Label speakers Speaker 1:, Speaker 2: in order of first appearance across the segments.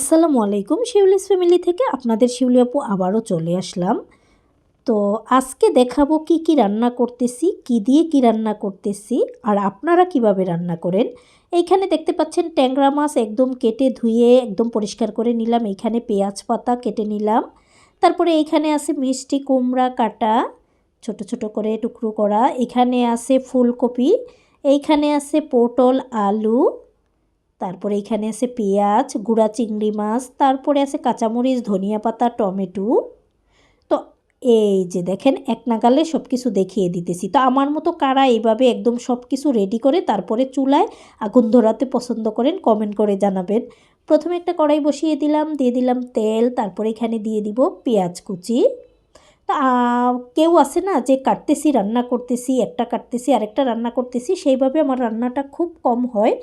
Speaker 1: আসসালামু আলাইকুম, শিউলিস ফ্যামিলি থেকে আপনাদের শিউলি আপু আবারও চলে আসলাম। তো আজকে দেখাবো কি কি রান্না করতেছি, কি দিয়ে কি রান্না করতেছি, আর আপনারা কীভাবে রান্না করেন। এইখানে দেখতে পাচ্ছেন ট্যাংরা মাছ একদম কেটে ধুয়ে একদম পরিষ্কার করে নিলাম। এইখানে পেঁয়াজ পাতা কেটে নিলাম। তারপরে এইখানে আছে মিষ্টি, কুমড়া, কাটা, ছোট ছোট করে টুকরো করা। এখানে আছে ফুলকপি, এইখানে আছে পটল, আলু তারপরে এখানে আছে পেঁয়াজ, গুঁড়া চিংড়ি মাছ, তারপরে আছে কাঁচামরিচ, ধনিয়া পাতা, টমেটো। তো এই যে দেখেন, এক নাগালে সব কিছু দেখিয়ে দিতেছি। তো আমার মতো কারা এইভাবে একদম সব কিছু রেডি করে তারপরে চুলায় আগুন ধরাতে পছন্দ করেন কমেন্ট করে জানাবেন। প্রথমে একটা কড়াই বসিয়ে দিলাম, দিয়ে দিলাম তেল, তারপরে এখানে দিয়ে দিব পেঁয়াজ কুচি। কেউ আছে না যে কাটতেছি, রান্না করতেছি, একটা কাটতেছি, আরেকটা রান্না করতেছি, সেইভাবে আমার রান্নাটা খুব কম হয়।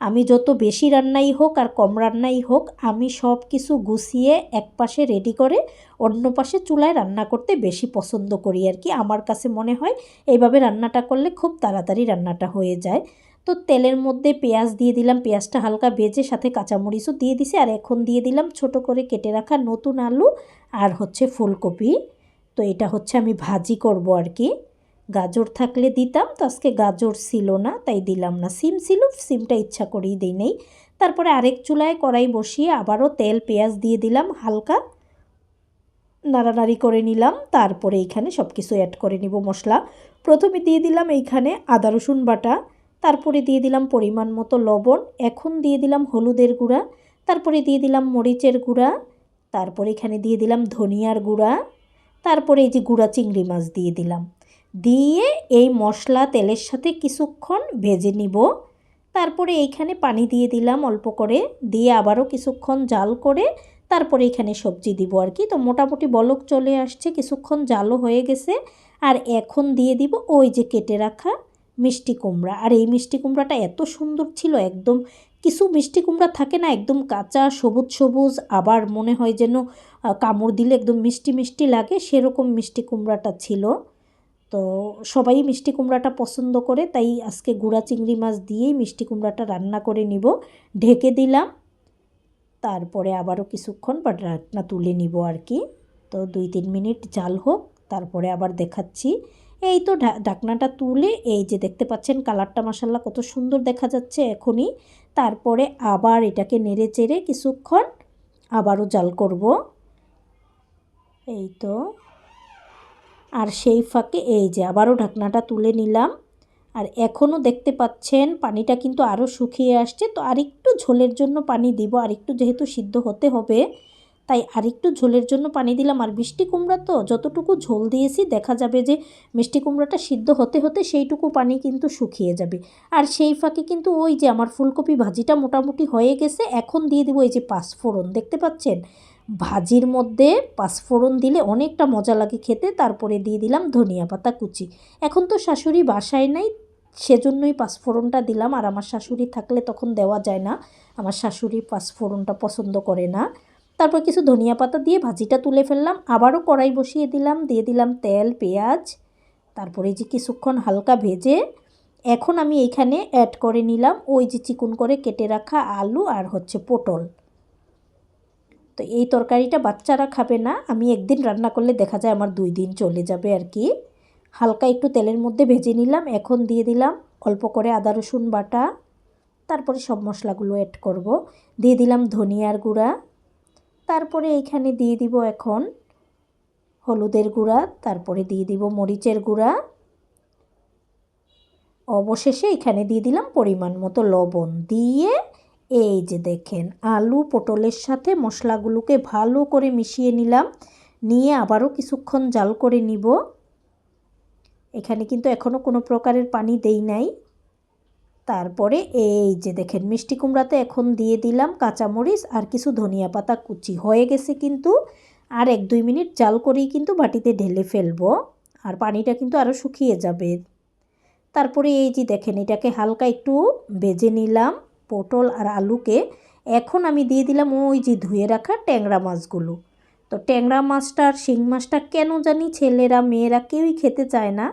Speaker 1: আমি যত বেশি রান্নাই হোক আর কম রান্নাই হোক, আমি সব কিছু গুছিয়ে এক পাশে রেডি করে অন্য পাশে চুলায় রান্না করতে বেশি পছন্দ করি আর কি। আমার কাছে মনে হয় এইভাবে রান্নাটা করলে খুব তাড়াতাড়ি রান্নাটা হয়ে যায়। তো তেলের মধ্যে পেঁয়াজ দিয়ে দিলাম, পেঁয়াজটা হালকা ভেজে সাথে কাঁচামরিচও দিয়ে দিছি আর এখন দিয়ে দিলাম ছোট করে কেটে রাখা নতুন আলু আর হচ্ছে ফুলকপি। তো এটা হচ্ছে আমি ভাজি করব আর কি। গাজর থাকলে দিতাম, তো আজকে গাজর ছিল না, তাই দিলাম না। সিম ছিল, সিমটা ইচ্ছা করেই দিই নেই। তারপরে আরেক চুলায় কড়াই বসিয়ে আবারও তেল, পেঁয়াজ দিয়ে দিলাম, হালকা নাড়ানাড়ি করে নিলাম। তারপরে এইখানে সব কিছু অ্যাড করে নিব মশলা। প্রথমে দিয়ে দিলাম এইখানে আদা, রসুন বাটা। তারপরে দিয়ে দিলাম পরিমাণ মতো লবণ। এখন দিয়ে দিলাম হলুদের গুঁড়া। তারপরে দিয়ে দিলাম মরিচের গুঁড়া। তারপরে এখানে দিয়ে দিলাম ধনিয়ার গুঁড়া। তারপরে এই যে গুঁড়া চিংড়ি মাছ দিয়ে দিলাম। দিয়ে এই মশলা তেলের সাথে কিছুক্ষণ ভেজে নিব। তারপরে এইখানে পানি দিয়ে দিলাম অল্প করে। দিয়ে আবারও কিছুক্ষণ জাল করে তারপরে এখানে সবজি দিব আর কি। তো মোটামুটি বলক চলে আসছে, কিছুক্ষণ জালও হয়ে গেছে। আর এখন দিয়ে দিব ওই যে কেটে রাখা মিষ্টি কুমড়া। আর এই মিষ্টি কুমড়াটা এত সুন্দর ছিল, একদম কিছু মিষ্টি কুমড়া থাকে না, একদম কাঁচা, সবুজ সবুজ, আবার মনে হয় যেন কামড় দিলে একদম মিষ্টি মিষ্টি লাগে, সেরকম মিষ্টি কুমড়াটা ছিল। তো সবাই মিষ্টি কুমড়াটা পছন্দ করে, তাই আজকে গুঁড়া চিংড়ি মাছ দিয়েই মিষ্টি কুমড়াটা রান্না করে নিব। ঢেকে দিলাম, তারপরে আবারও কিছুক্ষণ বা রান্না তুলে নিব আর কি। তো দুই তিন মিনিট জাল হোক, তারপরে আবার দেখাচ্ছি। এই তো ঢাকনাটা তুলে, এই যে দেখতে পাচ্ছেন কালারটা মশাল্লা কত সুন্দর দেখা যাচ্ছে এখনই। তারপরে আবার এটাকে নেড়ে চেড়ে কিছুক্ষণ আবারও জাল করব। এই তো আর সেই ফাঁকে এই যে আবারও ঢাকনাটা তুলে নিলাম। আর এখনও দেখতে পাচ্ছেন পানিটা কিন্তু আরও শুকিয়ে আসছে। তো আরেকটু ঝোলের জন্য পানি দিব, আরেকটু যেহেতু সিদ্ধ হতে হবে, তাই আরেকটু ঝোলের জন্য পানি দিলাম। আর মিষ্টি কুমড়া তো যতটুকু ঝোল দিয়েছি, দেখা যাবে যে মিষ্টি কুমড়াটা সিদ্ধ হতে হতে সেইটুকু পানি কিন্তু শুকিয়ে যাবে। আর সেই ফাঁকে কিন্তু ওই যে আমার ফুলকপি ভাজিটা মোটামুটি হয়ে গেছে, এখন দিয়ে দিব এই যে পাঁচফোড়ন। দেখতে পাচ্ছেন? ভাজির মধ্যে পাঁচফোড়ন দিলে অনেকটা মজা লাগে খেতে, তারপরে দিয়ে দিলাম ধনিয়া পাতা কুচি। এখন তো শাশুড়ি বাসায় নাই, সেজন্যই পাঁচফোড়নটা দিলাম। আর আমার শাশুড়ি থাকলে তখন দেওয়া যায় না। আমার শাশুড়ি পাঁচফোড়নটা পছন্দ করে না। তারপর কিছু ধনিয়া পাতা দিয়ে ভাজিটা তুলে ফেললাম। আবারও কড়াই বসিয়ে দিলাম। দিয়ে দিলাম তেল, পেঁয়াজ, তারপরে যে কিছুক্ষণ হালকা ভেজে এখন আমি এইখানে অ্যাড করে নিলাম ওই যে চিকুন করে কেটে রাখা আলু আর হচ্ছে পটল। তো এই তরকারিটা বাচ্চারা খাবে না, আমি একদিন রান্না করলে দেখা যায় আমার দুই দিন চলে যাবে আর কি। হালকা একটু তেলের মধ্যে ভেজে নিলাম, এখন দিয়ে দিলাম অল্প করে আদা, রসুন বাটা, তারপরে সব মশলাগুলো অ্যাড করব। দিয়ে দিলাম ধনিয়ার গুঁড়া, তারপরে এইখানে দিয়ে দিব এখন হলুদের গুঁড়া, তারপরে দিয়ে দিব মরিচের গুঁড়া। অবশেষে এখানে দিয়ে দিলাম পরিমাণ মতো লবণ, দিয়ে এই যে দেখেন, আলু পটলের সাথে মশলাগুলোকে ভালো করে মিশিয়ে নিলাম। নিয়ে আবারও কিছুক্ষণ জাল করে নিব। এখানে কিন্তু এখনও কোনো প্রকারের পানি দেই নাই। তারপরে এই যে দেখেন, মিষ্টি কুমড়াতে এখন দিয়ে দিলাম কাঁচামরিচ আর কিছু ধনিয়া পাতা কুচি। হয়ে গেছে কিন্তু আর এক দুই মিনিট জাল করেই কিন্তু বাটিতে ঢেলে ফেলব আর পানিটা কিন্তু আরও শুকিয়ে যাবে। তারপরে এই যে দেখেন, এটাকে হালকা একটু বেজে নিলাম। পটল আর আলুকে এখন আমি দিয়ে দিলাম ওই যে ধুয়ে রাখা ট্যাংরা মাছগুলো। তো ট্যাংরা মাছটা আর শিং মাছটা কেন জানি ছেলেরা, মেয়েরা কেউই খেতে চায় না।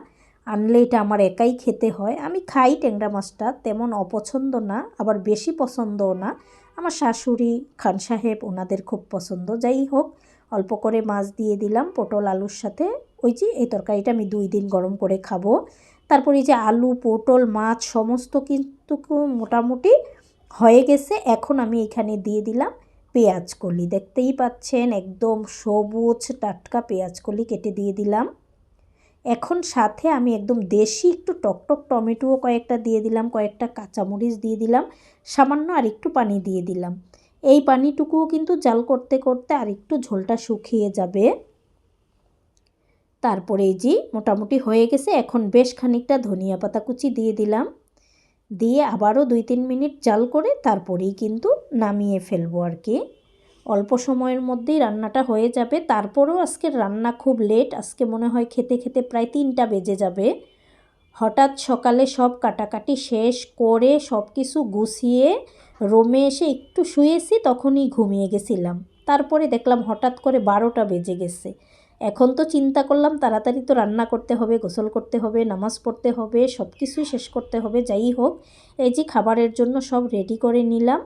Speaker 1: আনলে এটা আমার একাই খেতে হয়। আমি খাই ট্যাংরা মাছটা, তেমন অপছন্দ না, আবার বেশি পছন্দও না। আমার শাশুড়ি খান সাহেব ওনাদের খুব পছন্দ। যাই হোক, অল্প করে মাছ দিয়ে দিলাম পটল আলুর সাথে। ওই যে এই তরকারিটা আমি দুই দিন গরম করে খাব। তারপরে যে আলু, পটল, মাছ, সমস্ত কিন্তু মোটামুটি হয়ে গেছে। এখন আমি এখানে দিয়ে দিলাম পেঁয়াজ কলি। দেখতেই পাচ্ছেন, একদম সবুজ টাটকা পেঁয়াজ কলি কেটে দিয়ে দিলাম। এখন সাথে আমি একদম দেশি একটু টকটক টমেটোও কয়েকটা দিয়ে দিলাম, কয়েকটা কাঁচামরিচ দিয়ে দিলাম, সামান্য আর একটু পানি দিয়ে দিলাম। এই পানিটুকুও কিন্তু জাল করতে করতে আর একটু ঝোলটা শুকিয়ে যাবে। তারপরে এই যে মোটামুটি হয়ে গেছে, এখন বেশ খানিকটা ধনিয়া পাতা কুচি দিয়ে দিলাম। দিয়ে আবারও দুই তিন মিনিট জাল করে তারপরেই কিন্তু নামিয়ে ফেলব আর কি। অল্প সময়ের মধ্যেই রান্নাটা হয়ে যাবে। তারপরেও আজকে রান্না খুব লেট আজকে মনে হয় খেতে খেতে প্রায় তিনটা বেজে যাবে। হঠাৎ সকালে সব কাটাকাটি শেষ করে সব কিছু গুছিয়ে রোমে এসে একটু শুয়েছি, তখনই ঘুমিয়ে গেছিলাম। তারপরে দেখলাম হঠাৎ করে বারোটা বেজে গেছে। এখন তো চিন্তা করলাম, তাড়াতাড়ি তো রান্না করতে হবে, গোসল করতে হবে, নামাজ পড়তে হবে সব কিছুই শেষ করতে হবে, যাই হোক। এই যে খাবারের জন্য সব রেডি করে নিলাম।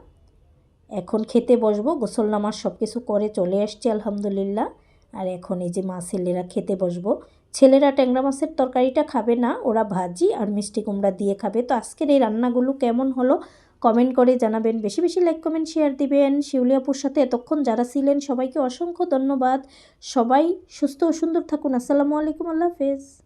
Speaker 1: এখন খেতে বসবো, গোসল নামাজ সব কিছু করে চলে আসছি, আলহামদুলিল্লাহ। আর এখন এই যে মা ছেলেরা খেতে বসবো। ছেলেরা ট্যাংরা মাছের তরকারিটা খাবে না, ওরা ভাজি আর মিষ্টি কুমড়া দিয়ে খাবে। তো আজকের এই রান্নাগুলো কেমন হলো? কমেন্ট করে জানাবেন। বেশি বেশি লাইক কমেন্ট শেয়ার দিবেন। শিউলিয়াপুর সাথে এতক্ষণ যারা ছিলেন, সবাইকে অসংখ্য ধন্যবাদ। সবাই সুস্থ ও সুন্দর থাকুন। আসসালামু আলাইকুম। আল্লাহ হাফেজ।